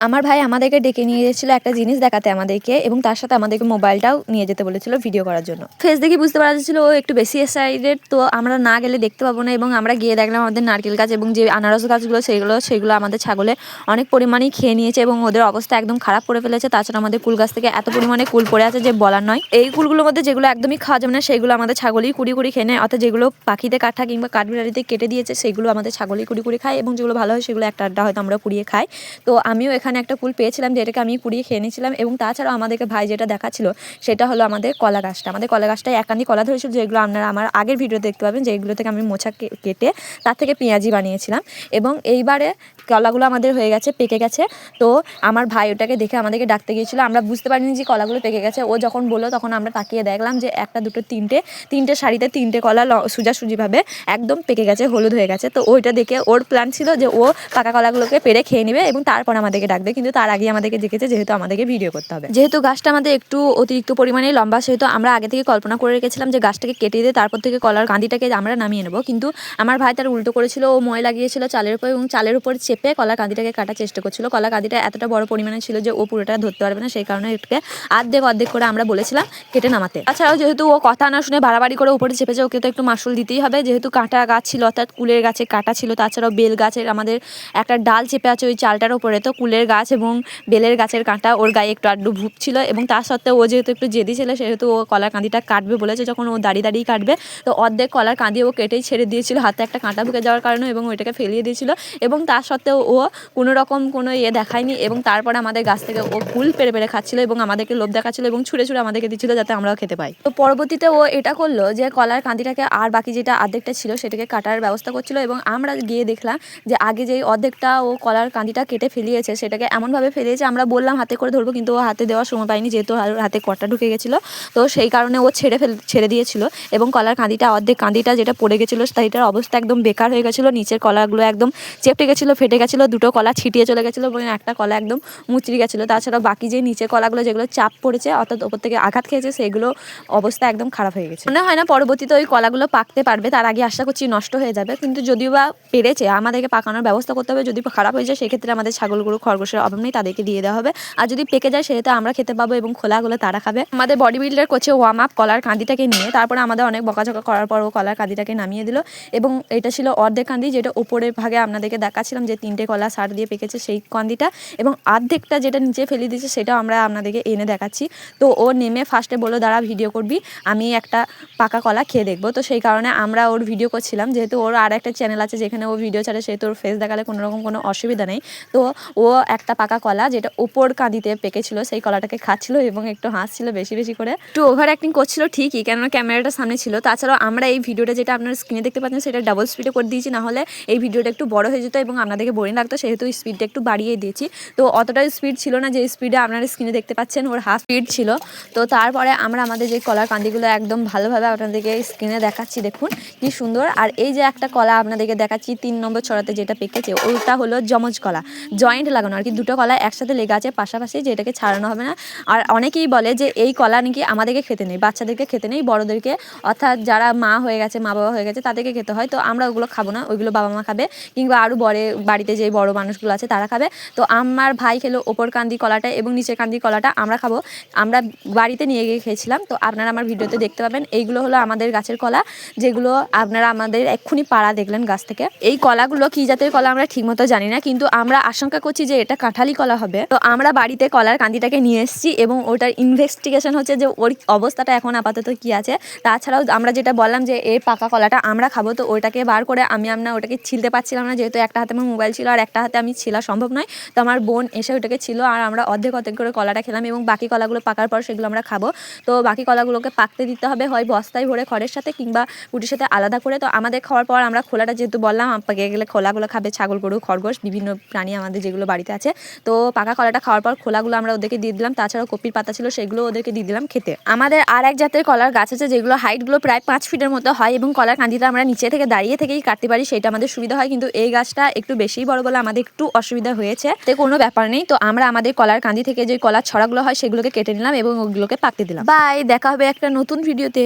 আমার ভাই আমাদেরকে ডেকে নিয়ে গেছিল একটা জিনিস দেখাতে আমাদেরকে এবং তার সাথে আমাদেরকে মোবাইলটাও নিয়ে যেতে বলেছিল ভিডিও করার জন্য। ফেস দেখে বুঝতে পারা যাচ্ছিল ও একটু বেশি এক্সাইটেড তো আমরা না গেলে দেখতে পাবো না এবং আমরা গিয়ে দেখলাম আমাদের নারকেল গাছ এবং যে আনারস গাছগুলো সেগুলো সেগুলো আমাদের ছাগলে অনেক পরিমাণেই খেয়ে নিয়েছে এবং ওদের অবস্থা একদম খারাপ করে ফেলেছে। তাছাড়া আমাদের কুল গাছ থেকে এত পরিমাণে কুল পড়ে আছে যে বলার নয়। এই কুলগুলোর মধ্যে যেগুলো একদমই খাওয়া যাবে না, সেগুলো আমাদের ছাগলই কুড়ি কুড়ি খেয়ে নেয়। অর্থাৎ যেগুলো পাখিতে কাঠা কিংবা কাঠবিড়ালিতে কেটে দিয়েছে, সেগুলো আমাদের ছাগলই কুড়ি কুড়ি খায় এবং যেগুলো ভালো হয় সেগুলো একটা আড্ডা হয়তো আমরা কুড়িয়ে খাই। তো আমিও এখানে একটা ফুল পেয়েছিলাম যেটাকে আমি কুড়িয়ে খেয়ে নিয়েছিলাম এবং তাছাড়াও আমাদেরকে ভাই যেটা দেখাচ্ছিল সেটা হলো আমাদের কলা গাছটা। আমাদের কলা গাছটায় একান্দি কলা ধরেছিল যেগুলো আপনারা আমার আগের ভিডিও দেখতে পাবেন, যেগুলো থেকে আমি মোছা কেটে তার থেকে পেঁয়াজি বানিয়েছিলাম। এবং এইবারে কলাগুলো আমাদের হয়ে গেছে, পেকে গেছে। তো আমার ভাই ওটাকে দেখে আমাদেরকে ডাকতে গিয়েছিল। আমরা বুঝতে পারিনি যে কলাগুলো পেকে গেছে। ও যখন বলল, তখন আমরা তাকিয়ে দেখলাম যে একটা, দুটো, তিনটে তিনটে শাড়িতে তিনটে কলা সোজাসুজিভাবে একদম পেকে গেছে, হলুদ হয়ে গেছে। তো ওইটা দেখে ওর প্ল্যান ছিল যে ও পাকা কলাগুলোকে পেরে খেয়ে নেবে এবং তারপর আমাদেরকে ডাকবে। কিন্তু তার আগে আমাদেরকে দেখেছে যেহেতু আমাদেরকে ভিডিও করতে হবে। যেহেতু গাছটা আমাদের একটু অতিরিক্ত পরিমাণে লম্বা, সেহেতু আমরা আগে থেকে কল্পনা করে রেখেছিলাম যে গাছটাকে কেটে দিয়ে তারপর থেকে কলার কাঁদিটাকে আমরা নামিয়ে নেব। কিন্তু আমার ভাই তার উল্টো করেছিল, ও ময় লাগিয়েছিল চালের উপর এবং চালের উপর কলার কাঁদিটাকে কাটার চেষ্টা করছিল। কলা কাঁদিটা এতটা বড় পরিমাণে ছিল যে ও পুরোটা ধরতে পারবে না, সেই কারণে এটাকে অর্ধেক অর্ধেক করে আমরা বলেছিলাম কেটে নামাতে। তাছাড়াও যেহেতু ও কথা না শুনে বাড়াবাড়ি করে উপরে চেপেছে ওকে তো একটু মাসুল দিতেই হবে। যেহেতু কাঁটা গাছ ছিল, অর্থাৎ কুলের গাছে কাটা ছিল, তাছাড়াও বেল গাছের আমাদের একটা ডাল চেপে আছে ওই চালটার উপরে। তো কুলের গাছ এবং বেলের গাছের কাঁটা ওর গায়ে একটু আড্ডু ভুক ছিল এবং তার সত্ত্বেও ও যেহেতু একটু জেদি ছিল, সেহেতু ও কলার কাঁদিটা কাটবে বলেছে। যখন ও দাঁড়িয়ে দাঁড়িয়ে কাটবে, তো অর্ধেক কলার কাঁদি ও কেটেই ছেড়ে দিয়েছিল। হাতে একটা কাঁটা ঢুকে যাওয়ার কারণে এবং ওইটাকে ফেলিয়ে দিয়েছিল এবং তার সত্ত্বেও ও কোনো রকম কোনো ইয়ে দেখায়নি এবং তারপরে আমাদের গাছ থেকে ও ফুল পেরে পেরে খাচ্ছিল এবং আমাদেরকে লোভ দেখাচ্ছিল এবং ছুঁড়ে ছুঁড়ে আমাদেরকে দিচ্ছিল যাতে আমরাও খেতে পাই। তো পরবর্তীতে ও এটা করল যে কলার কাঁদিটাকে আর বাকি যেটা অর্ধেকটা ছিল সেটাকে কাটার ব্যবস্থা করছিল এবং আমরা গিয়ে দেখলাম যে আগে যেই অর্ধেকটা ও কলার কাঁদিটা কেটে ফেলিয়েছে সেটাকে এমনভাবে ফেলিয়েছে আমরা বললাম হাতে করে ধরবো কিন্তু ও হাতে দেওয়ার সময় পাইনি যেহেতু হাতে কটা ঢুকে গেছিল। তো সেই কারণে ও ছেড়ে ফেল ছেড়ে দিয়েছিল এবং কলার কাঁদিটা অর্ধেক কাঁদিটা যেটা পড়ে গেছিল সেইটার অবস্থা একদম বেকার হয়ে গেছিল। নিচের কলাগুলো একদম চেপটে গেছিল, ফেটে গেছিল, দুটো কলা ছিটিয়ে চলে গেছিল এবং একটা কলা একদম মুচড়ি গেছিল। তাছাড়া বাকি যে নিচে কলাগুলো যেগুলো চাপ পড়েছে, অর্থাৎ ওপর থেকে আঘাত খেয়েছে, সেগুলো অবস্থা একদম খারাপ হয়ে গেছে। মনে হয় না পরবর্তীতে ওই কলাগুলো পাকতে পারবে, তার আগে আশা করছি নষ্ট হয়ে যাবে, কিন্তু যদিও বা পেরেছে, আমাদেরকে পাকানোর ব্যবস্থা করতে হবে। যদি খারাপ হয়ে যায়, সেক্ষেত্রে আমাদের ছাগলগুলো খরগোশের অভাব নেই, তাদেরকে দিয়ে দেওয়া হবে। আর যদি পেকে যায়, সেটা আমরা খেতে পাবো এবং খোলাগুলো তারা খাবে। আমাদের বডি বিল্ডার করছে ওয়ার্ম আপ কলার কাঁদিটাকে নিয়ে, তারপরে আমাদের অনেক বকাঝকা করার পর ও কলার কাঁদিটাকে নামিয়ে দিল। এবং এটা ছিল অর্ধেক কাঁদি যেটা ওপরের ভাগে আপনাদেরকে দেখাচ্ছিলাম যে তিনটে কলা সার দিয়ে পেকেছে সেই কান্দিটা এবং অর্ধেকটা যেটা নিচে ফেলে দিয়েছে সেটাও আমরা আপনাদেরকে এনে দেখাচ্ছি। তো ও নেমে ফার্স্টে বলল, দাঁড়া ভিডিও করবি, আমি একটা পাকা কলা খেয়ে দেখব। তো সেই কারণে আমরা ওর ভিডিও করছিলাম। যেহেতু ওর আর একটা চ্যানেল আছে যেখানে ও ভিডিও ছাড়ে, সেহেতু ওর ফেস দেখালে কোনো রকম কোনো অসুবিধা নেই। তো ও একটা পাকা কলা যেটা ওপর কাঁদিতে পেকেছিল, সেই কলাটাকে খাচ্ছিল এবং একটু হাসছিল বেশি বেশি করে। একটু ওভার অ্যাক্টিং করছিল ঠিকই, কেননা ক্যামেরাটা সামনে ছিল। তাছাড়াও আমরা এই ভিডিওটা যেটা আপনার স্ক্রিনে দেখতে পাচ্ছেন, সেটা ডাবল স্পিডে করে দিয়েছি না হলে এই ভিডিওটা একটু বড় হয়ে যেত এবং আপনাদেরকে বোরিং লাগতো সেহেতু স্পিডটা একটু বাড়িয়ে দিয়েছি। তো অতটা স্পিড ছিল না যে স্পিডে আপনারা স্ক্রিনে দেখতে পাচ্ছেন, ওর হাফ স্পিড ছিল। তো তারপরে আমরা আমাদের যে কলার কান্দিগুলো একদম ভালোভাবে আপনাদেরকে স্ক্রিনে দেখাচ্ছি, দেখুন কি সুন্দর। আর এই যে একটা কলা আপনাদেরকে দেখাচ্ছি, তিন নম্বর ছড়াতে যেটা পেকেছে, ওটা হলো জমজ কলা। জয়েন্ট লাগানো, আর কি দুটো কলা একসাথে লেগে আছে পাশাপাশি, যেটাকে ছাড়ানো হবে না। আর অনেকেই বলে যে এই কলা নাকি আমাদেরকে খেতে নেই, বাচ্চাদেরকে খেতে নেই, বড়োদেরকে। অর্থাৎ যারা মা হয়ে গেছে, মা বাবা হয়ে গেছে, তাদেরকে খেতে হয়। তো আমরা ওগুলো খাব না, ওইগুলো বাবা মা খাবে। কিংবা আরও বড়ে বাড়িতে যে বড় মানুষগুলো আছে তারা খাবে। তো আমার ভাই খেলো ওপর কান্দি কলাটা এবং নিচের কান্দি কলাটা, আমরা খাব। আমরা বাড়িতে নিয়ে গিয়ে খেয়েছিলাম। তো আপনারা আমার ভিডিওতে দেখতে পাবেন। এইগুলো হলো আমাদের গাছের কলা, যেগুলো আপনারা আমাদের এক্ষুনি পাড়া দেখলেন গাছ থেকে। এই কলাগুলো কি জাতের কলা আমরা ঠিকমতো জানি না, কিন্তু আমরা আশঙ্কা করছি যে এটা কাঁঠালি কলা হবে। তো আমরা বাড়িতে কলার কান্দিটাকে নিয়ে এসেছি এবং ওটার ইনভেস্টিগেশন হচ্ছে যে ওর অবস্থাটা এখন আপাতত কি আছে। তাছাড়াও আমরা যেটা বললাম যে এই পাকা কলাটা আমরা খাব, তো ওইটাকে বার করে আমি আমরা ওটাকে ছিলতে পারছিলাম না, যেহেতু একটা হাতে আমার মোবাইল ছিল আর একটা হাতে আমি ছিলা, সম্ভব নয়। তো আমার বোন এসে ওটাকে ছিল আর আমরা অর্ধেক অর্ধেক করে কলাটা খেলাম এবং বাকি কলাগুলো পাকার পর সেগুলো আমরা খাব। তো বাকি কলাগুলোকে পাকতে দিতে হবে, হয় বস্তায় ভরে খড়ের সাথে কিংবা কুটির সাথে আলাদা করে। তো আমাদের খাওয়ার পর আমরা খোলাটা যেহেতু বললাম পাকে গেলে খোলাগুলো খাবে ছাগল, গরু, খরগোশ, বিভিন্ন প্রাণী আমাদের যেগুলো বাড়িতে আছে। তো পাকা কলাটা খাওয়ার পর খোলাগুলো আমরা ওদেরকে দিয়ে দিলাম। তাছাড়াও কপির পাতা ছিল, সেগুলো ওদেরকে দিয়ে দিলাম খেতে। আমাদের আর এক জাতের কলার গাছ আছে, যেগুলো হাইটগুলো প্রায় পাঁচ ফিটের মতো হয় এবং কলার কাঁদিটা আমরা নিচে থেকে দাঁড়িয়ে থেকেই কাটতে পারি, সেটা আমাদের সুবিধা হয়। কিন্তু এই গাছটা একটু বেশিই বড় বলে আমাদের একটু অসুবিধা হয়েছে। তো কোনো ব্যাপার নেই। তো আমরা আমাদের কলার কাঁদি থেকে যে কলার ছড়াগুলো হয়, সেগুলোকে কেটে নিলাম এবং ওগুলোকে পাকতে দিলাম। বাই দেখা হবে একটা নতুন ভিডিওতে